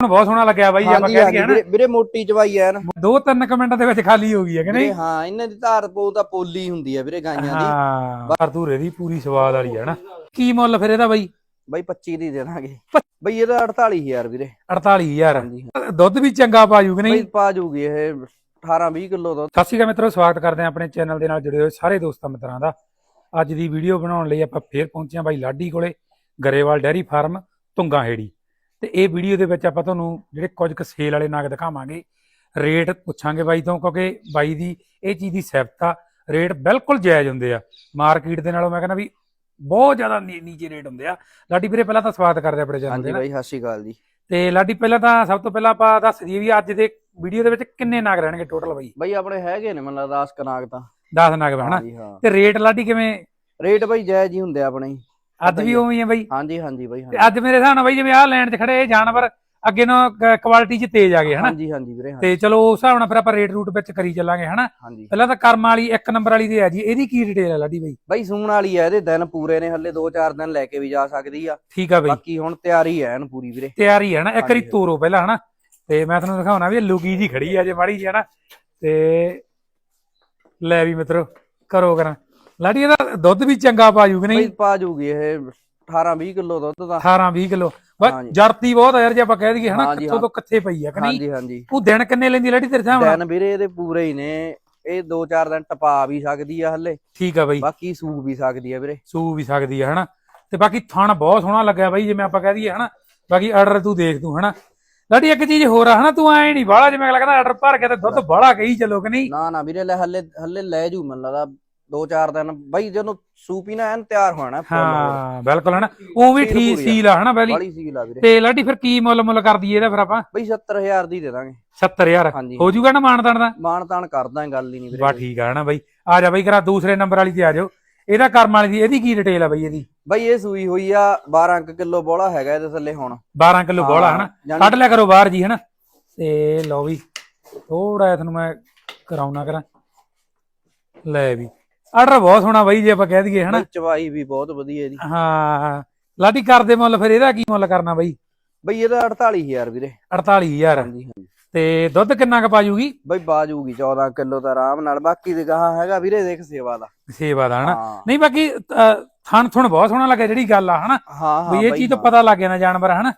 ਹੁਣ ਬਹੁਤ ਸੋਹਣਾ ਲੱਗਿਆ ਬਾਈ ਆਪਾਂ ਹਾਂਜੀ ਕਹਿ ਹਾਂਜੀ ਦਈਏ ਹਨਾ? ਵੀਰੇ- ਵੀਰੇ ਮੋਟੀ ਚਵਾਈ ਐ ਨਾ। ਦੋ ਤਿੰਨ ਕਮੈਂਟਾਂ ਦੇ ਵਿੱਚ ਖਾਲੀ ਹੋ ਗਈ ਹੈ ਕਿ ਨਹੀਂ? ਵੀਰੇ ਹਾਂ ਇਹਨਾਂ ਦੀ ਧਾਰ ਪੋ ਤਾਂ ਪੋਲੀ ਹੁੰਦੀ ਆ ਵੀਰੇ ਗਾਈਆਂ ਦੀ। ਹਾਂ ਪਰ ਧੂਰੇ ਦੀ ਪੂਰੀ ਸਵਾਦ ਵਾਲੀ ਹੈ ਨਾ। ਕੀ ਮੁੱਲ ਫਿਰ ਇਹਦਾ ਬਾਈ? ਬਾਈ 25 ਦੀ ਦੇ ਦਾਂਗੇ ਬਈ ਇਹਦਾ 48000 ਵੀਰੇ। 48000 ਹਾਂਜੀ ਦੁੱਧ ਵੀ ਚੰਗਾ ਪਾਜੂ ਕਿ ਬਈ ਨਹੀਂ? ਪਾ ਜੂਗੀ ਇਹ 18 20 ਕਿਲੋ ਦਾ ਸਤਿ ਸ਼੍ਰੀ ਅਕਾਲ ਮਿੱਤਰੋ ਸਵਾਗਤ ਕਰਦੇ ਹਾਂ ਆਪਣੇ ਚੈਨਲ ਦੇ ਨਾਲ ਜੁੜੇ ਹੋਏ ਸਾਰੇ ਦੋਸਤਾਂ ਮਿੱਤਰਾਂ ਦਾ। ਅੱਜ ਦੀ ਵੀਡੀਓ ਬਣਾਉਣ ਲਈ ਆਪਾਂ ਫੇਰ ਪਹੁੰਚੇ ਹਾਂ ਬਾਈ ਲਾਡੀ ਕੋਲੇ ਗਰੇਵਾਲ ਡੈਰੀ ਫਾਰਮ ਤੁੰਗਾ ਹੇੜੀ ਤੇ ਇਹ ਵੀਡੀਓ ਦੇ ਵਿੱਚ ਆਪਾਂ ਤੁਹਾਨੂੰ ਜਿਹੜੇ ਕੁਝ ਕੁ ਸੇਲ ਵਾਲੇ ਨਗ ਦਿਖਾਵਾਂਗੇ ਰੇਟ ਪੁੱਛਾਂਗੇ ਬਾਈ ਤੋਂ ਕਿਉਂਕਿ ਬਾਈ ਦੀ ਇਹ ਚੀਜ਼ ਦੀ ਸਿਫਤ ਆ ਰੇਟ ਬਿਲਕੁਲ ਜਾਇਜ਼ ਹੁੰਦੇ ਆ। ਮਾਰਕੀਟ ਦੇ ਨਾਲੋਂ ਮੈਂ ਕਹਿੰਦਾ ਵੀ ਬਹੁਤ ਜ਼ਿਆਦਾ ਨੀਚੇ ਰੇਟ ਹੁੰਦੇ ਆ। ਲਾਡੀ ਵੀਰੇ ਪਹਿਲਾਂ ਤਾਂ ਸਵਾਗਤ ਕਰਦੇ ਆ ਆਪਣੇ ਚੈਨਲ ਹਾਂਜੀ ਦੇ ਨਾਲ ਬਾਈ ਸਤਿ ਸ਼੍ਰੀ ਅਕਾਲ ਜੀ। ਤੇ ਲਾਡੀ ਪਹਿਲਾਂ ਤਾਂ ਸਭ ਤੋਂ ਪਹਿਲਾਂ ਆਪਾਂ ਦੱਸ ਦਈਏ ਵੀ ਅੱਜ ਦੇ ਵੀਡੀਓ ਦੇ ਵਿੱਚ ਕਿੰਨੇ ਨਗ ਰਹਿਣਗੇ ਟੋਟਲ ਬਾਈ? ਬਾਈ ਆਪਣੇ ਹੈਗੇ ਨੇ ਮੈਨੂੰ ਲੱਗਦਾ 10 ਕਨਾਕ ਤਾਂ। 10 ਨਗ ਹਨਾ? ਹਾਂਜੀ ਤੇ ਰੇਟ ਲਾਡੀ ਕਿਵੇਂ? ਰੇਟ ਬਾਈ ਜਾਇਜ਼ ਹੀ ਹੁੰਦੇ ਆ ਆਪਣੇ। ਅੱਜ ਵੀ ਉਵੇਂ ਹੀ ਆ ਬਾਈ। ਹਾਂਜੀ ਹਾਂਜੀ ਬਾਈ ਤੇ ਅੱਜ ਮੇਰੇ ਹਿਸਾਬ ਨਾਲ ਬਾਈ ਜਿਵੇਂ ਆਹ ਲੈਣ 'ਚ ਖੜੇ ਇਹ ਜਾਨਵਰ ਅੱਗੇ ਨੂੰ ਕੁਆਲਿਟੀ 'ਚ ਤੇਜ਼ ਆ ਗਏ ਹਨਾ? ਹਾਂਜੀ ਹਾਂਜੀ ਵੀਰੇ ਹਾਂ ਤੇ ਚਲੋ ਉਸ ਹਿਸਾਬ ਨਾਲ ਫਿਰ ਆਪਾਂ ਰੇਟ ਰੂਟ ਵਿੱਚ ਕਰੀ ਚੱਲਾਂਗੇ ਹਨਾ? ਹਾਂਜੀ। ਪਹਿਲਾਂ ਤਾਂ ਕਰਮ ਵਾਲੀ ਇੱਕ ਨੰਬਰ ਵਾਲੀ ਤੇ ਆ ਜੀ ਇਹਦੀ ਕੀ ਡਿਟੇਲ ਹੈ ਲਾਡੀ ਬਾਈ? ਬਾਈ ਸੂਣ ਵਾਲੀ ਆ ਇਹਦੇ ਦਿਨ ਪੂਰੇ ਨੇ ਹੱਲੇ 2-4 ਦਿਨ ਲੈ ਕੇ ਵੀ ਜਾ ਸਕਦੀ ਆ। ਠੀਕ ਆ ਬਾਈ। ਬਾਕੀ ਹੁਣ ਤਿਆਰੀ ਐ ਇਹਨੂੰ ਪੂਰੀ ਵੀਰੇ। ਤਿਆਰੀ ਹੈ ਨਾ ਇੱਕ ਵਾਰੀ ਹਾਂਜੀ। ਤੋਰੋ ਪਹਿਲਾਂ ਹਨਾ? ਤੇ ਮੈਂ ਤੁਹਾਨੂੰ ਦਿਖਾਉਣਾ ਵੀ ਇਹ ਲੁਕੀ ਜੀ ਖੜੀ ਆ ਜੇ ਮਾੜੀ ਜੀ ਹਨਾ? ਤੇ ਲੈ ਵੀ ਮਿੱਤਰੋ ਕਰੋ ਕਰਾਂ। ਲਾਡੀ ਇਹਦਾ ਦੁੱਧ ਵੀ ਚੰਗਾ ਕਿ ਬਾਈ ਨਹੀਂ? ਪਾ ਜੂਗੀ ਇਹ 18-20 ਕਿਲੋ ਦੁੱਧ ਦਾ। 18 20 ਕਿਲੋ। ਬਸ ਹਾਂਜੀ। ਜਰਤੀ ਬਹੁਤ ਆ ਯਾਰ ਜੇ ਆਪਾਂ ਕਹਿ ਦਈਏ ਹਨਾ ਹਾਂਜੀ, ਕਿੱਥੋਂ ਤੋਂ ਕਿੱਥੇ ਪਈ ਆ ਕਿ ਨਹੀਂ? ਹਾਂਜੀ ਹਾਂਜੀ। ਉਹ ਦਿਨ ਕਿੰਨੇ ਲੈਂਦੀ ਲਾਡੀ ਤੇਰੇ ਨਾਲ? ਦਿਨ ਵੀਰੇ ਇਹਦੇ ਪੂਰੇ ਹੀ ਨੇ। ਇਹ 2-4 ਦਿਨ ਟਪਾ ਵੀ ਸਕਦੀ ਆ ਹੱਲੇ। ਠੀਕ ਆ ਬਾਈ। ਬਾਕੀ ਸੂਕ ਵੀ ਸਕਦੀ ਆ ਵੀਰੇ। ਸੂ ਵੀ ਸਕਦੀ ਆ ਹਨਾ। ਤੇ ਬਾਕੀ ਥਣ ਬਹੁਤ ਸੋਹਣਾ ਲੱਗਿਆ ਬਾਈ ਜਿਵੇਂ ਆਪਾਂ ਕਹਿ ਦਈਏ ਹਨਾ। ਬਾਕੀ ਆਰਡਰ ਤੂੰ ਦੇਖ ਤੂੰ ਹਨਾ। ਲਾਡੀ ਇੱਕ ਚੀਜ਼ ਹੋਰ ਆ ਹਨਾ ਤੂੰ ਐ ਨਹੀਂ ਬਾਹਲਾ ਜਿਵੇਂ ਲੱਗਦਾ ਆਰਡਰ ਭਰ ਕੇ ਤੇ ਦੁੱਧ ਬਾਹਲਾ ਕਹੀ ਚੱਲੋ ਕਿ ਨਹੀਂ? ਨਾ ਨਾ ਵੀਰੇ ਲੈ ਹੱਲੇ ਹੱਲੇ ਲੈ ਜੂ ਮੈਨੂੰ ਲੱਗਦਾ 2-4 ਦਿਨ ਬਾਈ ਜਦੋਂ ਸੂਪ ਹੀ ਨਾ ਐਨ ਤਿਆਰ ਹੋਣਾ ਹਾਂ ਬਿਲਕੁਲ ਹਨਾ। ਉਹ ਵੀ ਠੀਕ। ਸੀਲ ਆ ਹਨਾ ਬਾਲੀ। ਸੀਲ ਆ ਵੀਰੇ। ਤੇ ਲਾਡੀ ਫਿਰ ਕੀ ਮੁੱਲ ਮੁੱਲ ਕਰ ਦਈਏ ਇਹਦਾ ਫਿਰ ਆਪਾਂ? ਬਈ 70000 ਦੀ ਦੇ ਦਾਂਗੇ। 70000 ਹਾਂਜੀ। ਹੋ ਜੂਗਾ ਨਾ ਮਾਨਤਾਨ ਦਾ? ਮਾਣ ਤਾਣ ਕਰਦਾ ਗੱਲ ਹੀ ਨਹੀਂ ਵੀਰੇ। ਬਾ ਠੀਕ ਆ ਹਨਾ ਬਾਈ। ਆ ਜਾ ਬਾਈ ਕਰਾ ਦੂਸਰੇ ਨੰਬਰ ਵਾਲੀ ਤੇ ਆ ਜਾਓ। ਇਹਦਾ ਕਰਮ ਵਾਲੀ ਦੀ ਇਹਦੀ ਕੀ ਡਿਟੇਲ ਆ ਬਾਈ ਇਹਦੀ? ਬਾਈ ਇਹ ਸੂਈ ਹੋਈ ਆ 12 ਕੁ ਕਿਲੋ ਬੋਲਾ ਹੈਗਾ ਇਹਦੇ ਥੱਲੇ ਹੁਣ। 12 ਕਿਲੋ ਬੋਲਾ ਹਨਾ। ਕੱਢ ਲਿਆ ਕਰੋ ਬਾਹਰ ਜੀ ਹਨਾ। ਤੇ ਲਓ ਵੀ ਥੋੜਾ ਤੁਹਾਨੂੰ ਮੈਂ ਕਰਾਉਣਾ ਕਰਾਂ। ਲੈ ਵੀ। ਆਰਡਰ ਬਹੁਤ ਸੋਹਣਾ ਬਾਈ ਜੇ ਆਪਾਂ ਕਹਿ ਦਈਏ ਹਨਾ? ਚਵਾਈ ਵੀ ਬਹੁਤ ਵਧੀਆ ਇਹਦੀ ਹਾਂ ਲਾਡੀ ਕਰਦੇ ਮੁੱਲ ਫਿਰ ਇਹਦਾ ਕੀ ਮੁੱਲ ਕਰਨਾ ਬਾਈ? ਬਈ ਇਹਦਾ 48000 ਵੀਰੇ। 48000 ਹਾਂਜੀ ਹਾਂਜੀ। ਤੇ ਦੁੱਧ ਕਿੰਨਾ ਕ ਪਾਜੂਗੀ? ਬਈ ਬਾਜੂਗੀ 14 ਕਿਲੋ ਦਾ ਆਰਾਮ ਨਾਲ ਬਾਕੀ ਦੇ ਗਾਹਾਂ ਹੈਗਾ ਵੀਰੇ ਦੇਖ ਸੇਵਾ ਦਾ। ਸੇਵਾ ਦਾ ਹਨਾ? ਨਹੀਂ ਬਾਕੀ ਥਣ ਥੁਣ ਬਹੁਤ ਸੋਹਣਾ ਲੱਗਿਆ ਜਿਹੜੀ ਗੱਲ ਆ ਹਨਾ? ਵੀ ਇਹ ਚੀਜ਼ ਤੋਂ। ਪਤਾ ਲੱਗ ਜਾਂਦਾ ਜਾਨਵਰ ਹਨਾ?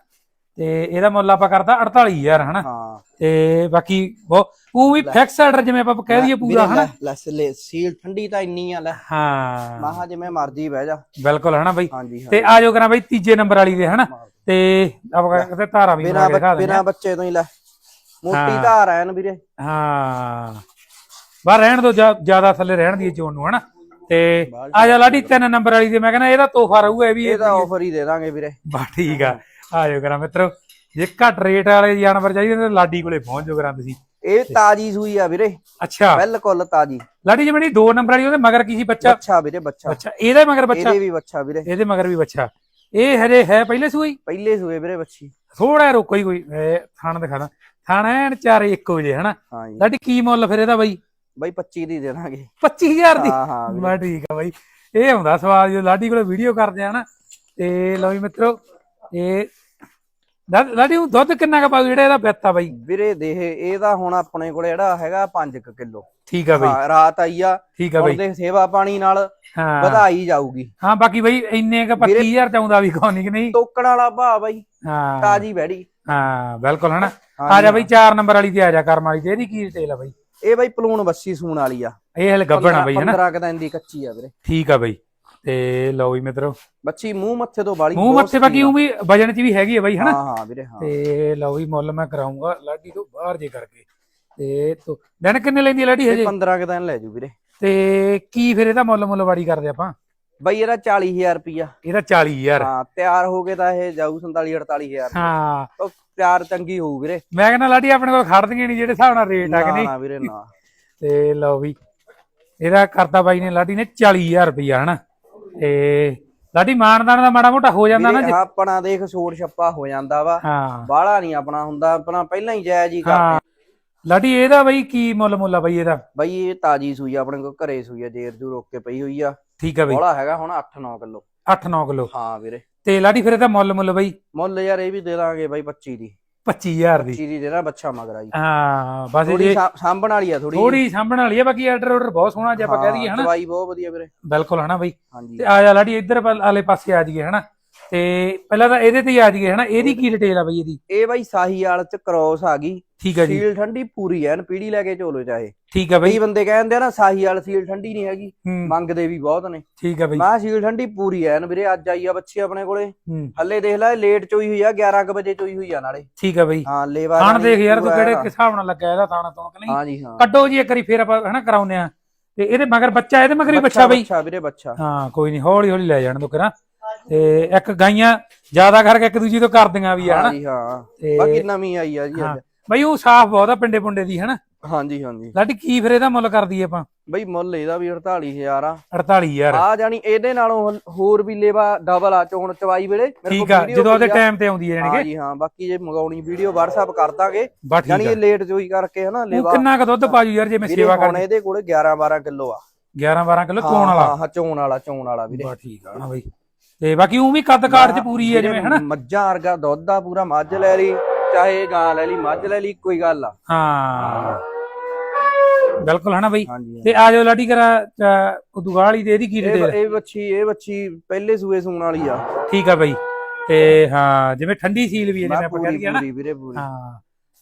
ਤੇ ਇਹਦਾ ਮੁੱਲ ਆਪਾਂ ਕਰਦਾ 48000 ਹਨਾ? ਹਾਂ। ਤੇ ਬਾਕੀ ਉਹ ਵੀ ਫਿਕਸ ਆਰਡਰ ਜਿਵੇਂ ਆਪਾਂ ਕਹਿ ਦਈਏ ਪੂਰਾ ਹਨਾ? ਲੈ ਲੈ ਸੀਲ ਠੰਡੀ ਤਾਂ ਇੰਨੀ ਆ ਲੈ। ਹਾਂ। ਮਾਹਾ ਜਿਵੇਂ ਮਰਜ਼ੀ ਬਹਿ ਜਾ। ਬਿਲਕੁਲ ਹਨਾ ਬਾਈ? ਤੇ ਆ ਜਾਓ ਕਰਾਂ ਬਾਈ ਤੀਜੇ ਨੰਬਰ ਵਾਲੀ ਦੇ ਹਨਾ? ਤੇ ਆਪਾਂ ਕਹਿੰਦੇ ਧਾਰਾ ਵੀ ਬਣਾ ਕੇ ਦਿਖਾ ਦਿੰਦੇ ਬਿਨਾ। ਬੱਚੇ ਤੋਂ ਹੀ ਲੈ। ਮੋਟੀ। ਧਾਰ ਐਨ ਵੀਰੇ। ਹਾਂ। ਬਾਹਰ ਰਹਿਣ ਦੋ ਜ਼ਿਆਦਾ ਥੱਲੇ ਰਹਿਣ ਦੀ ਚੋਣ ਨੂੰ ਹਨਾ? ਤੇ ਆ ਜਾ ਲਾਡੀ ਤਿੰਨ ਨੰਬਰ ਵਾਲੀ ਦੇ ਮੈਂ ਕਹਿੰਦਾ ਇਹਦਾ ਤੋਹਫਾ ਰਹੂਗਾ ਇਹ ਵੀ ਇਹਦਾ ਆਫਰ ਹੀ ਦੇ ਦਾਂਗੇ ਵੀਰੇ। ਬਾ ਠੀਕ ਆ। ਆ ਜਾਓ ਕਰਾਂ ਮਿੱਤਰੋ। ਜੇ ਘੱਟ ਰੇਟ ਵਾਲੇ ਜਾਨਵਰ ਚਾਹੀਦੇ ਤਾਂ ਲਾਡੀ ਕੋਲੇ ਪਹੁੰਚ ਜਾਓ ਕਰਾਂ ਤੁਸੀਂ। ਇਹ ਤਾਜੀ ਸੂਈ ਆ ਵੀਰੇ। ਅੱਛਾ। ਬਿਲਕੁਲ ਤਾਜੀ। ਲਾਡੀ ਜਿਵੇਂ ਦੋ ਨੰਬਰ ਵਾਲੀ ਉਹਦੇ ਮਗਰ ਕੀ ਸੀ ਬੱਚਾ? ਬੱਚਾ ਵੀਰੇ ਬੱਚਾ। ਅੱਛਾ ਇਹਦੇ ਮਗਰ ਬੱਚਾ? ਇਹਦੇ ਵੀ ਬੱਚਾ ਵੀਰੇ। ਇਹਦੇ ਮਗਰ ਵੀ ਬੱਚਾ। ਇਹ ਹਜੇ ਹੈ ਪਹਿਲੇ ਸੂਈ? ਪਹਿਲੇ ਸੂਏ ਵੀਰੇ ਬੱਚੀ। ਥੋੜਾ ਰੋਕੋ ਹੀ ਕੋਈ ਥਾਣ ਦਿਖਾਦਾ ਥਾਣ ਐਨ ਚਾਰੇ ਇੱਕੋ ਜੇ ਹਨਾ? ਜੀ। ਲਾਡੀ ਕੀ ਮੁੱਲ ਫਿਰ ਇਹਦਾ ਬਾਈ? ਬਾਈ 25 ਦੀ ਦੇ ਦਾਂਗੇ 25000 ਦੀ? ਹਾਂ ਹਾਂ ਮੈਂ ਠੀਕ ਆ ਬਾਈ। ਇਹ ਹੁੰਦਾ ਸਵਾਲ ਜਦੋਂ ਲਾਡੀ ਕੋਲੇ ਵੀਡੀਓ ਕਰਦੇ ਆ ਨਾ ਤੇ ਲਓ ਜੀ ਮਿੱਤਰੋ ਇਹ ਲਾਡੀ ਉਹ ਦੁੱਧ ਕਿੰਨਾ ਕ ਪਾਉ ਜਿਹੜਾ ਇਹਦਾ ਬਿੱਤ ਆ ਬਾਈ। ਵੀਰੇ ਦੇਖ ਇਹਦਾ ਹੁਣ ਆਪਣੇ ਕੋਲੇ ਜਿਹੜਾ ਹੈਗਾ 5 ਕਿਲੋ। ਠੀਕ ਆ ਬਾਈ। ਰਾਤ ਆਈ ਆ। ਠੀਕ ਆ ਹੁਣ ਬਾਈ। ਦੇ ਸੇਵਾ ਪਾਣੀ ਨਾਲ ਵਧਾਈ ਜਾਊਗੀ। ਹਾਂ ਬਾਕੀ ਬਾਈ ਇੰਨੇ ਕ 25000 ਚ ਆਉਂਦਾ ਵੀ ਕੋਨੀ ਕਿ ਨਹੀਂ। ਟੋਕਣ ਵਾਲਾ ਭਾ ਬਾਈ ਹਾਂ। ਤਾਜੀ ਬੈੜੀ। ਹਾਂ ਬਿਲਕੁਲ ਹਨਾ। ਆ ਜਾ ਬਾਈ 4 ਨੰਬਰ ਵਾਲੀ ਤੇ ਆ ਜਾ ਕਰਮ ਵਾਲੀ ਤੇ ਇਹਦੀ ਕੀ ਡਿਟੇਲ ਆ ਬਾਈ? ਇਹ ਬਾਈ ਪਲੂਣ ਬੱਸੀ ਸੂਣ ਵਾਲੀ ਆ। ਇਹ ਹਲੇ ਗੱਬਣ ਬਾਈ ਹਨਾ। 15 ਦਿਨ ਦੀ ਕੱਚੀ ਆ ਵੀਰੇ। ਠੀਕ ਆ ਬਾਈ। ਤੇ ਲਓ ਵੀ ਮਿੱਤਰੋ। ਬੱਚੀ ਮੂੰਹ ਮੱਥੇ ਤੋਂ ਬਾਲੀ ਮੂੰਹ ਮੱਥੇ ਬਾਕੀ ਉਹ ਵੀ ਵਜਨ ਚ ਵੀ ਹੈਗੀ ਆ ਬਾਈ ਹਨਾ? ਹਾਂ ਹਾਂ ਵੀਰੇ ਹਾਂ। ਤੇ ਲਓ ਵੀ ਮੁੱਲ ਮੈਂ ਕਰਾਉਂਗਾ ਲਾਡੀ ਤੋਂ ਬਾਹਰ ਜੇ ਕਰਕੇ। ਤੇ ਤੋ ਦਿਨ ਕਿੰਨੇ ਲੈਂਦੀ ਲਾਡੀ ਹਜੇ? 15 ਕੁ ਦਿਨ ਲੈ ਜੂ ਵੀਰੇ। ਤੇ ਕੀ ਫਿਰ ਇਹਦਾ ਮੁੱਲ ਮੁੱਲ ਵਾੜੀ ਕਰਦੇ ਆਪਾਂ? ਬਾਈ ਇਹਦਾ 40000 ਰੁਪਿਆ ਇਹਦਾ 40000 ਹਾਂ ਤਿਆਰ ਹੋ ਕੇ ਤਾਂ ਇਹ ਜਾਊ 47 48000 ਹਾਂ। ਉਹ ਤਿਆਰ ਚੰਗੀ ਹੋਊ ਵੀਰੇ। ਮੈਂ ਕਹਿੰਦਾ ਲਾਡੀ ਆਪਣੇ ਕੋਲ ਖੜਦੀਆਂ ਨਹੀਂ ਜਿਹੜੇ ਹਿਸਾਬ ਨਾਲ ਰੇਟ ਆ ਕਿ ਨਹੀਂ? ਨਾ ਵੀਰੇ ਨਾ। ਤੇ ਲਓ ਵੀ ਇਹਦਾ ਕਰਤਾ ਬਾਈ ਨੇ ਲਾਡੀ ਨੇ 40000 ਰੁਪਇਆ ਹਨਾ? ਤੇ ਲਾਡੀ ਮਾਨਦਾਨ ਦਾ ਮਾੜਾ ਮੋਟਾ ਹੋ ਜਾਂਦਾ ਨਾ ਵੀਰੇ ਜੇ- ਆਪਣਾ ਦੇਖ ਛੋੜ ਛੱਪਾ ਹੋ ਜਾਂਦਾ ਵਾ। ਹਾਂ। ਬਾਹਲਾ ਨਹੀਂ ਆਪਣਾ ਹੁੰਦਾ ਆਪਣਾ ਪਹਿਲਾਂ ਹੀ ਜਾਇਜ਼ ਹੀ ਹਾਂ। ਕਰਦੇ ਲਾਡੀ ਇਹਦਾ ਬਾਈ ਕੀ ਮੁੱਲ ਮੁੱਲ ਬਾਈ ਇਹਦਾ? ਬਾਈ ਇਹ ਤਾਜੀ ਸੂਈ ਆ, ਆਪਣੇ ਕੋਲ ਘਰੇ ਸੂਈ ਆ ਜੇਰ ਜੂ ਰੋਕ ਕੇ ਪਈ ਹੋਈ ਆ। ਠੀਕ ਆ ਬਾਈ। ਬੋਲਾ ਹੈਗਾ ਹੁਣ 8-9 ਕਿਲੋ। 8-9 ਕਿਲੋ। ਹਾਂ ਵੀਰੇ। ਤੇ ਲਾਡੀ ਫਿਰ ਇਹਦਾ ਮੁੱਲ ਮੁੱਲ ਬਾਈ? ਮੁੱਲ ਯਾਰ ਇਹ ਵੀ ਦੇ ਦਾਂਗੇ ਬਾਈ 25 ਦੀ। 25000 ਦੀ। ਚੀਰੀ ਜਿਹੜਾ ਬੱਚਾ ਮਗਰ ਆਈ। ਹਾਂ ਬਸ ਥੋੜੀ ਇਹ ਸਾਂਭਣ ਵਾਲੀ ਆ ਥੋੜੀ ਥੋੜੀ ਸਾਂਭਣ ਵਾਲੀ ਹੈ ਬਾਕੀ ਆਰਡਰ ਆਰਡਰ ਬਹੁਤ ਸੋਹਣਾ ਜੇ ਆਪਾਂ ਕਹਿ ਦਈਏ ਹਨਾ। ਦਵਾਈ ਬਹੁਤ ਵਧੀਆ ਵੀਰੇ। ਬਿਲਕੁਲ ਹਨਾ ਬਈ। ਤੇ ਆ ਜਾ ਲਾਡੀ ਇੱਧਰ ਵੱਲ- ਵਾਲੇ ਪਾਸੇ ਆ ਜਾਈਏ ਹਨਾ। ਤੇ ਪਹਿਲਾਂ ਤਾਂ ਇਹਦੇ ਤੇ ਹੀ ਆ ਜਾਈਏ ਹਨਾ? ਇਹਦੀ ਕੀ ਡਿਟੇਲ ਆ ਬਈ ਇਹਦੀ? ਇਹ ਬਾਈ ਸਾਹੀਵਾਲ ਚ ਕ੍ਰੋਸ ਆ ਗਈ। ਠੀਕ ਹੈ ਜੀ। ਸੀਲ ਠੰਡੀ ਪੂਰੀ ਐਨ ਪੀੜੀ ਲੈ ਕੇ ਝੋਲੋ ਚਾਹੇ। ਠੀਕ ਹੈ ਬਈ। ਕਈ ਬੰਦੇ ਕਹਿੰਦੇ ਆ ਨਾ ਸਾਹੀਵਾਲ ਸੀਲ ਠੰਡੀ ਨਹੀਂ ਹੈਗੀ ਮੰਗਦੇ ਵੀ ਬਹੁਤ ਨੇ। ਠੀਕ ਹੈ ਬਈ। ਮੈਂ ਸੀਲ ਠੰਡੀ ਪੂਰੀ ਐਨ ਵੀਰੇ ਅੱਜ ਆਈ ਆ ਬੱਚੀ ਆਪਣੇ ਕੋਲੇ। ਹੱਲੇ ਦੇਖ ਲੈ ਲੇਟ ਚੋਈ ਹੋਈ ਆ 11 ਕੁ ਵਜੇ ਚੋਈ ਹੋਈ ਆ ਨਾਲੇ। ਠੀਕ ਹੈ ਬਈ। ਹਾਂ ਲੇਵਾ ਥਾਣ ਦੇਖ ਯਾਰ ਤੂੰ ਕਿਹੜੇ। ਹਿਸਾਬ ਨਾਲ ਲੱਗਾ ਇਹਦਾ ਥਾਣਾ ਤੋਂ ਕਿ ਨਹੀਂ? ਹਾਂ ਜੀ ਹਾਂ। ਕੱਢੋ ਜੀ ਇੱਕ ਵਾਰੀ ਫੇਰ ਆਪਾਂ ਹਨਾ ਕਰਾਉਨੇ ਆ। ਤੇ ਇਹਦੇ ਮਗਰ ਬੱਚਾ ਇਹਦੇ ਮਗਰ ਹੀ ਬੱਚਾ ਬਈ। ਬੱਚਾ ਵੀਰੇ ਬੱਚਾ। ਹਾਂ ਕੋਈ ਨਹੀਂ ਹੌਲੀ ਹੌਲੀ ਲੈ ਜਾਣ ਦੋ ਕਰਾਂ ਤੇ ਇੱਕ ਗਾਈਆਂ ਜ਼ਿਆਦਾ ਕਰਕੇ ਇੱਕ ਦੂਜੀ ਤੋਂ ਕਰਦੀਆਂ ਵੀ ਆ ਹਾਂ ਹਨਾ? ਜੀ ਹਾਂ। ਤੇ ਬਾਕੀ ਨਵੀਂ ਆਈ ਆ ਜੀ ਹਾਂ। ਅੱਜ। ਬਈ ਉਹ ਸਾਫ਼ ਬਹੁਤ ਆ ਪਿੰਡੇ ਪੁੰਡੇ ਦੀ ਹਨਾ? ਹਾਂਜੀ ਹਾਂਜੀ। ਲਾਡੀ ਕੀ ਫਿਰ ਇਹਦਾ ਮੁੱਲ ਕਰ ਦਈਏ ਆਪਾਂ? ਬਈ ਮੁੱਲ ਇਹਦਾ ਵੀ 48000 ਆ। 48000 ਆ ਜਾਨੀ ਇਹਦੇ ਨਾਲੋਂ ਹੋਰ ਵੀ ਲੇਵਾ ਡਬਲ ਆ ਚੋਣ ਚਵਾਈ ਵੇਲੇ। ਮੇਰੇ ਕੋਲ ਠੀਕ ਆ video ਜਦੋਂ ਉਹਦੇ ਪਈ ਆ। ਟਾਈਮ ਤੇ ਆਉਂਦੀ ਹੈ ਹਾਂ ਜਾਨੀ ਜੀ ਹਾਂ ਬਾਕੀ ਜੇ ਮੰਗਾਉਣੀ ਵੀਡੀਓ WhatsApp ਕਰ ਦਾਂਗੇ। ਬਾ ਠੀਕ ਜਾਨੀ ਆ। ਇਹ ਲੇਟ ਚੋਈ ਕਰਕੇ ਹਨਾ ਉਹ ਲੇਵਾ। ਕਿੰਨਾ ਕੁ ਦੁੱਧ ਪਾਜੂ ਯਾਰ ਜੇ ਮੈਂ ਵੀਰੇ ਸੇਵਾ ਹੁਣ ਕਰ ਇਹਦੇ ਕੋਲੇ 11 12 ਕਿਲੋ ਆ। 11 12 ਕਿਲੋ ਹਾਂ, ਚੋਣ ਵਾਲਾ। ਹਾਂ ਹਾਂ ਚੋਣ ਵਾਲਾ ਚੋਣ ਵਾਲਾ ਵੀਰੇ। ਬਾ ਠੀਕ ਆ ਨਾ ਬਈ। ਤੇ ਬਾਕੀ ਉਹ ਵੀ ਕੱਦ ਕਾਠ ਚ ਪੂਰੀ ਹੈ ਜਿਵੇਂ ਹਨਾ? ਮੱਝਾਂ ਵਰਗਾ ਦੁੱਧ ਆ ਪੂਰਾ ਮੱਝ ਲੈ ਲਈ ਚਾਹੇ ਗਾਂ ਲੈ ਲਈ ਮੱਝ ਲੈ ਲਈ ਕੋਈ ਗੱਲ ਆ। ਹਾਂ। ਬਿਲਕੁਲ ਹਨਾ ਬਈ? ਹਾਂਜੀ ਤੇ ਆ ਜਾਓ ਲਾਡੀ ਕਰਾ ਉਦੂਗਾਲੀ ਤੇ ਇਹਦੀ ਕੀ ਇਹ ਡਿਟੇਲ ਇਹ ਬੱਚੀ ਇਹ ਬੱਚੀ ਪਹਿਲੇ ਸੂਏ ਸੂਣ ਵਾਲੀ ਆ। ਠੀਕ ਆ ਬਈ। ਤੇ ਹਾਂ ਜਿਵੇਂ ਠੰਡੀ ਸੀਲ ਵੀ ਮੈਂ ਆਪਾਂ ਪੂਰੀ ਕਹਿੰਦੇ ਨਾ ਪੂਰੀ ਵੀਰੇ ਪੂਰੀ। ਹਾਂ।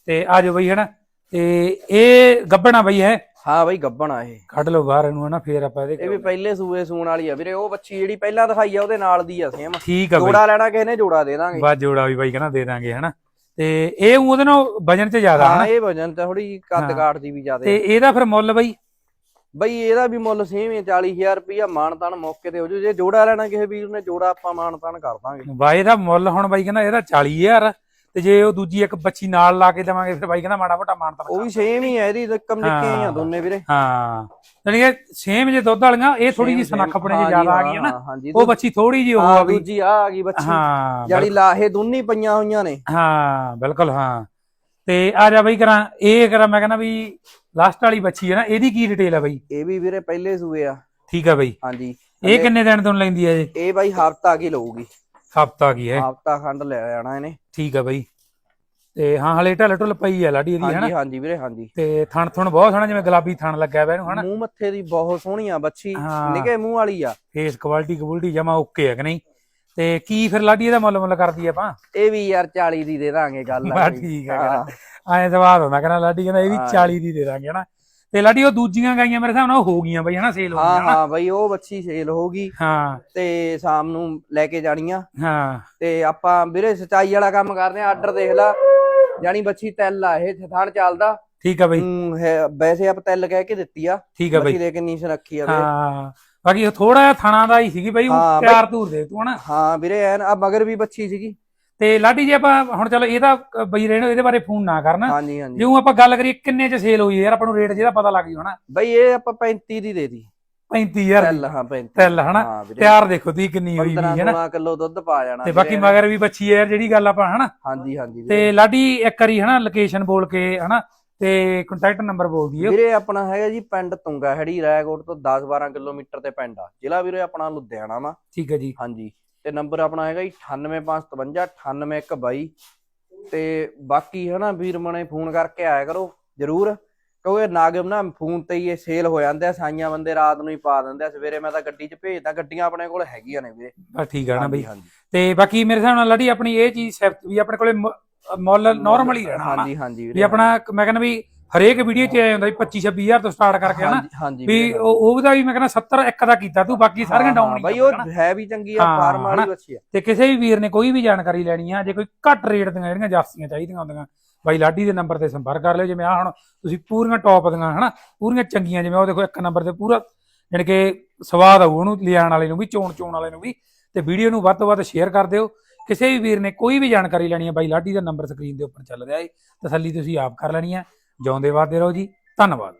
ਤੇ ਆ ਜਾਓ ਬਈ ਹਨਾ? ਤੇ ਇਹ ਗੱਬਣਾ ਬਈ ਹੈ? ਹਾਂ ਬਈ ਗੱਬਣ ਆ ਇਹ। ਕੱਢ ਲਓ ਬਾਹਰ ਇਹਨੂੰ ਹਨਾ ਫੇਰ ਆਪਾਂ ਇਹ ਇਹਦੇ ਵੀ ਪਹਿਲੇ ਸੂਏ ਸੂਣ ਵਾਲੀ ਆ ਵੀਰੇ ਉਹ ਬੱਚੀ ਜਿਹੜੀ ਪਹਿਲਾਂ ਦਿਖਾਈ ਆ ਉਹਦੇ ਨਾਲ ਦੀ ਆ ਸੇਮ। ਠੀਕ ਆ ਬਈ। ਜੋੜਾ ਲੈਣਾ ਕਿਸੇ ਨੇ ਜੋੜਾ ਦੇ ਦਾਂਗੇ। ਬਾ ਜੋੜਾ ਵੀ ਬਾਈ ਕਹਿੰਦਾ ਦੇ ਦਾਂਗੇ ਹਨਾ। ਤੇ ਇਹ ਉਹਦੇ ਨਾਲ ਵਜਨ ਚ ਜ਼ਿਆਦਾ ਹਾਂ ਹਨਾ? ਇਹ ਵਜਨ ਤਾਂ ਥੋੜੀ ਕੱਦ। ਕਾਠ ਦੀ ਵੀ ਜ਼ਿਆਦਾ। ਤੇ ਇਹਦਾ ਫਿਰ ਮੁੱਲ ਬਈ? ਬਈ ਇਹਦਾ ਵੀ ਮੁੱਲ ਸੇਮ ਹੀ ਆ, 40000 ਰੁਪਇਆ ਮਾਨਤਾਨ ਮੌਕੇ ਤੇ ਹੋ ਜੂ ਜੇ ਜੋੜਾ ਲੈਣਾ ਕਿਸੇ ਵੀਰ ਨੇ ਜੋੜਾ ਆਪਾਂ ਮਾਨਤਾਨ ਕਰ ਦਾਂਗੇ। ਬਾਈ ਦਾ ਮੁੱਲ ਹੁਣ ਬਾਈ ਕਹਿੰਦਾ ਇਹਦਾ 40000 ਤੇ ਜੇ ਉਹ ਦੂਜੀ ਇੱਕ ਬੱਚੀ ਨਾਲ ਲਾ ਕੇ ਦੇਵਾਂਗੇ ਫਿਰ ਬਾਈ ਕਹਿੰਦਾ ਮਾੜਾ ਮੋਟਾ ਮਾਨਤਾ ਉਹ ਵੀ ਸੇਮ ਹੀ ਆ ਇਹਦੀ ਕਮ ਨਿੱਕੀਆਂ ਹੀ ਆ ਹਾਂ। ਦੋਨੇ ਵੀਰੇ। ਹਾਂ। ਯਾਨੀ ਕਿ ਸੇਮ ਜੇ ਦੁੱਧ ਵਾਲੀਆਂ ਇਹ ਥੋੜੀ ਜੀ ਸਨੱਖ। ਆਪਣੇ ਹਾਂ ਜੀ, ਜ਼ਿਆਦਾ ਆ ਹਾਂ, ਗਈ ਹੈ ਨਾ। ਹਾਂ, ਉਹ ਬੱਚੀ ਥੋੜੀ ਜੀ ਉਹ ਆ ਹਾਂ ਗਈ। ਦੂਜੀ ਆ ਆ ਗਈ ਬੱਚੀ। ਹਾਂ ਜਿਹੜੀ ਲਾਹੇ ਦੋਨੀ ਪਈਆਂ ਹੋਈਆਂ ਨੇ। ਹਾਂ ਬਿਲਕੁਲ ਹਾਂ। ਤੇ ਆ ਜਾ ਬਈ ਕਰਾਂ ਇਹ ਕਰਾਂ ਮੈਂ ਕਹਿੰਦਾ ਵੀ ਲਾਸਟ ਵਾਲੀ ਬੱਚੀ ਹੈ ਨਾ ਇਹਦੀ ਕੀ ਡਿਟੇਲ ਹੈ ਬਈ? ਇਹ ਵੀ ਵੀਰੇ ਪਹਿਲੇ ਸੂਏ ਆ। ਠੀਕ ਆ ਬਈ। ਹਾਂਜੀ। ਇਹ ਕਿੰਨੇ ਦਿਨ ਤੋਂ ਲੈਂਦੀ ਹੈ ਜੀ ਇਹ ਬਾਈ ਹਫਤਾ ਕੀ ਲਊਗੀ। ਹਫਤਾ ਕੀ ਹੈ? ਹਫਤਾ ਖੰਡ ਲੈ ਜਾਣਾ ਇਹਨੇ। ਠੀਕ ਆ ਬਈ। ਤੇ ਹਾਂ ਹਲੇ ਢਲ ਢੁਲ ਪਈ ਹੈ ਲਾਡੀ ਇਹਦੀ ਹਾਂਜੀ ਹਾਂਜੀ ਵੀਰੇ ਹਾਂਜੀ। ਤੇ ਥਣ ਥਣ ਬਹੁਤ ਸੋਹਣਾ ਜਿਵੇਂ ਗੁਲਾਬੀ ਥਣ ਲੱਗਿਆ ਹੋਇਆ ਇਹਨੂੰ ਹਨਾ? ਮੂੰਹ ਮੱਥੇ ਦੀ ਬਹੁਤ ਸੋਹਣੀ ਆ ਬੱਚੀ। ਨਿੱਕੇ ਮੂੰਹ ਵਾਲੀ ਆ। ਫੇਸ ਕੁਆਲਿਟੀ ਕਬੂਲਟੀ ਜਮਾ ਓਕੇ ਹੈ ਕਿ ਨਹੀਂ? ਤੇ ਕੀ ਫਿਰ ਲਾਡੀ ਇਹਦਾ ਮੁੱਲ ਮੁੱਲ ਕਰਦੀ ਆਪਾਂ? ਇਹ ਵੀ ਯਾਰ 40 ਦੀ ਦੇ ਦਾਂਗੇ ਗੱਲ ਆ। ਠੀਕ ਹਾਂ। ਐਂ ਸਵਾਦ ਹੁੰਦਾ ਕਹਿੰਦਾ ਲਾਡੀ ਕਹਿੰਦਾ ਇਹ ਵੀ ਹਾਂ। 40 ਦੀ ਦੇ ਦਾਂਗੇ ਹਨਾ? ਤੇ ਲਾਡੀ ਉਹ ਦੂਜੀਆਂ ਗਾਈਆਂ ਮੇਰੇ ਹਿਸਾਬ ਨਾਲ ਉਹ ਹੋ ਗਈਆਂ ਬਈ ਹਨਾ ਸੇਲ ਹੋ ਹਾਂ ਗਈਆਂ। ਹਾਂ ਬਾਈ ਉਹ ਬੱਚੀ ਸੇਲ ਹੋਗੀ ਹਾਂ। ਤੇ ਸ਼ਾਮ ਨੂੰ ਲੈ ਕੇ ਜਾਣੀਆਂ। ਹਾਂ। ਤੇ ਆਪਾਂ ਵੀਰੇ ਸਚਾਈ ਵਾਲਾ ਕੰਮ ਕਰਦੇ ਆ ਆਰਡਰ ਦੇਖ ਲਾ। ਜਾਨੀ ਬੱਚੀ ਤਿੱਲ ਆ ਇਹ ਥਾਣ ਚੱਲਦਾ। ਠੀਕ ਆ ਬਈ। ਹੂੰ, ਹੈ ਵੈਸੇ ਆਪਾਂ ਤਿੱਲ ਕਹਿ ਕੇ ਦਿੱਤੀ ਆ। ਠੀਕ ਆ ਬੱਚੀ ਬਈ ਦੇ ਕਿੰਨੀ ਸੁਨੱਖੀ ਆ ਵੀਰੇ। ਹਾਂ। ਬਾਕੀ ਥੋੜਾ ਜਿਹਾ ਥਣਾ ਦਾ ਹੀ ਸੀਗੀ ਬਈ ਹਾਂ, ਬਈ- ਤਿਆਰ ਧੂਰ ਦੇ ਤੂੰ ਹਨਾ। ਹਾਂ ਵੀਰੇ ਐਨ ਆ ਮਗਰ ਵੀ ਬੱਚੀ ਸੀਗੀ। ਤੇ ਲਾਡੀ ਜੇ ਆਪਾਂ ਹੁਣ ਚਲੋ ਇਹਦਾ ਬਈ ਰਹਿਣੋ ਇਹਦੇ ਬਾਰੇ ਫੋਨ ਨਾ ਕਰਨ। ਹਾਂਜੀ ਹਾਂਜੀ। ਜਿਉਂ ਆਪਾਂ ਗੱਲ ਕਰੀਏ ਕਿੰਨੇ ਚ ਸੇਲ ਹੋਈ ਯਾਰ ਆਪਾਂ ਨੂੰ ਰੇਟ ਜਿਹਦਾ ਪਤਾ ਲੱਗ ਜੂ ਹਨਾ? ਬਈ ਇਹ ਆਪਾਂ 35 ਦੀ ਦੇ ਦੀ। 35000 ਤਿੱਲ ਹਾਂ 35 ਤਿਲ ਹਨਾ? ਤਿਆਰ ਦੇਖੋ ਤੀ ਕਿੰਨੀ ਹੋਈ 15 ਵੀ ਹੈ ਨਾ 16 ਕਿਲੋ ਦੁੱਧ ਪਾ ਜਾਣਾ ਤੇ ਬਾਕੀ। ਮਗਰ ਵੀ ਬੱਚੀ ਯਾਰ ਜਿਹੜੀ ਗੱਲ ਆਪਾਂ ਹਨਾ? ਹਾਂਜੀ ਹਾਂਜੀ। ਤੇ ਲਾਡੀ ਇੱਕ ਵਾਰੀ ਹਨਾ ਲੋਕੇਸ਼ਨ ਬੋਲ ਕੇ ਹਨਾ? ਤੇ ਕੰਟੈਕਟ ਨੰਬਰ ਬੋਲ ਦਈਏ ਵੀਰੇ ਆਪਣਾ ਹੈਗਾ ਜੀ ਪਿੰਡ ਤੁੰਗਾ ਹੈੜੀ ਰਾਏਕੋਟ ਤੋਂ 10 12 ਕਿਲੋਮੀਟਰ ਤੇ ਪਿੰਡ ਆ। ਜ਼ਿਲ੍ਹਾ ਵੀਰੇ ਆਪਣਾ ਲੁਧਿਆਣਾ ਵਾ। ਠੀਕ ਹੈ ਜੀ। ਹਾਂਜੀ। ਤੇ ਨੰਬਰ ਆਪਣਾ ਹੈਗਾ ਜੀ 98557 98122 ਤੇ ਬਾਕੀ ਹਨਾ ਵੀਰ ਮਨੇ ਫੋਨ ਕਰਕੇ ਆਇਆ ਕਰੋ ਜਰੂਰ। ਕਿਉਂਕਿ ਨਾਗਮ ਨਾ ਫੋਨ ਤੇ ਹੀ ਇਹ ਸੇਲ ਹੋ ਜਾਂਦੇ ਆ ਸਾਈਆਂ ਬੰਦੇ ਰਾਤ ਨੂੰ ਹੀ ਪਾ ਦਿੰਦੇ ਆ। ਸਵੇਰੇ ਮੈਂ ਤਾਂ ਗੱਡੀ 'ਚ ਭੇਜਦਾ ਗੱਡੀਆਂ ਆਪਣੇ ਕੋਲ ਹੈਗੀਆਂ ਨੇ ਵੀਰੇ। ਬਸ ਠੀਕ ਹੈ ਨਾ ਬਈ। ਤੇ ਬਾਕੀ ਮੇਰੇ ਹਿਸਾਬ ਨਾਲ ਲਾਡੀ ਆਪਣੀ ਇਹ ਚੀਜ਼ ਸਿਫਤ ਵੀ ਆਪਣੇ ਕੋਲੇ ਮੁੱਲ ਨਾਰਮਲ ਹੀ ਰਹਿਣਾ। ਹਾਂਜੀ ਹਾਂਜੀ ਵੀ ਆਪਣਾ ਮੈਂ ਕਹਿੰਦਾ ਵੀ ਹਰੇਕ ਵੀਡੀਓ 'ਚ ਆਇਆ ਹੁੰਦਾ ਵੀ 25 26000 ਤੋਂ ਸਟਾਰਟ ਕਰਕੇ ਹਨਾ ਹਾਂਜੀ ਵੀ ਉਹ ਉਹਦਾ ਵੀ ਮੈਂ ਕਹਿੰਦਾ 70 ਇੱਕ ਦਾ ਕੀਤਾ ਤੂੰ ਬਾਕੀ ਸਾਰੀਆਂ ਡਾਊਨ ਹੀ ਬਾਈ। ਉਹ ਹੈ ਵੀ ਚੰਗੀ ਆ ਫਾਰਮ ਵਾਲੀ। ਬੱਚੀ ਆ ਤੇ ਕਿਸੇ ਵੀ ਵੀਰ ਨੇ ਕੋਈ ਵੀ ਜਾਣਕਾਰੀ ਲੈਣੀ ਆ ਜੇ ਕੋਈ ਘੱਟ ਰੇਟ ਦੀਆਂ ਜਿਹੜੀਆਂ ਜਾਸੀਆਂ ਚਾਹੀਦੀਆਂ ਹੁੰਦੀਆਂ ਬਾਈ ਲਾਡੀ ਦੇ ਨੰਬਰ ਤੇ ਸੰਪਰਕ ਕਰ ਲਿਓ ਜਿਵੇਂ ਆ ਹੁਣ ਤੁਸੀਂ ਪੂਰੀਆਂ ਟੌਪ ਦੀਆਂ ਹਨਾ ਪੂਰੀਆਂ ਚੰਗੀਆਂ ਜਿਵੇਂ ਉਹ ਦੇਖੋ ਇੱਕ ਨੰਬਰ ਤੇ ਪੂਰਾ ਜਾਣੀ ਕਿ ਸਵਾਦ ਆਊ ਉਹਨੂੰ ਲਿਆਉਣ ਵਾਲੇ ਨੂੰ ਵੀ ਚੋਣ ਚੋਣ ਵਾਲੇ ਨੂੰ ਵੀ ਤੇ ਵੀਡੀਓ ਨੂੰ ਵੱਧ ਤੋਂ ਵੱਧ ਸ਼ੇਅਰ ਕਰ ਦਿਓ ਕਿਸੇ ਵੀ ਵੀਰ ਨੇ ਕੋਈ ਵੀ ਜਾਣਕਾਰੀ ਲੈਣੀ ਹੈ ਬਾਈ ਲਾਡੀ ਦਾ ਨੰਬਰ ਸਕਰੀਨ ਦੇ ਉੱਪਰ ਚੱਲ ਰਿਹਾ ਹੈ ਤਸੱਲੀ ਤੁਸੀਂ ਆਪ ਕਰ ਲੈਣੀ ਹੈ ਜਿਉਂਦੇ ਵਾਦੇ ਰਹੋ ਜੀ। ਧੰਨਵਾਦ।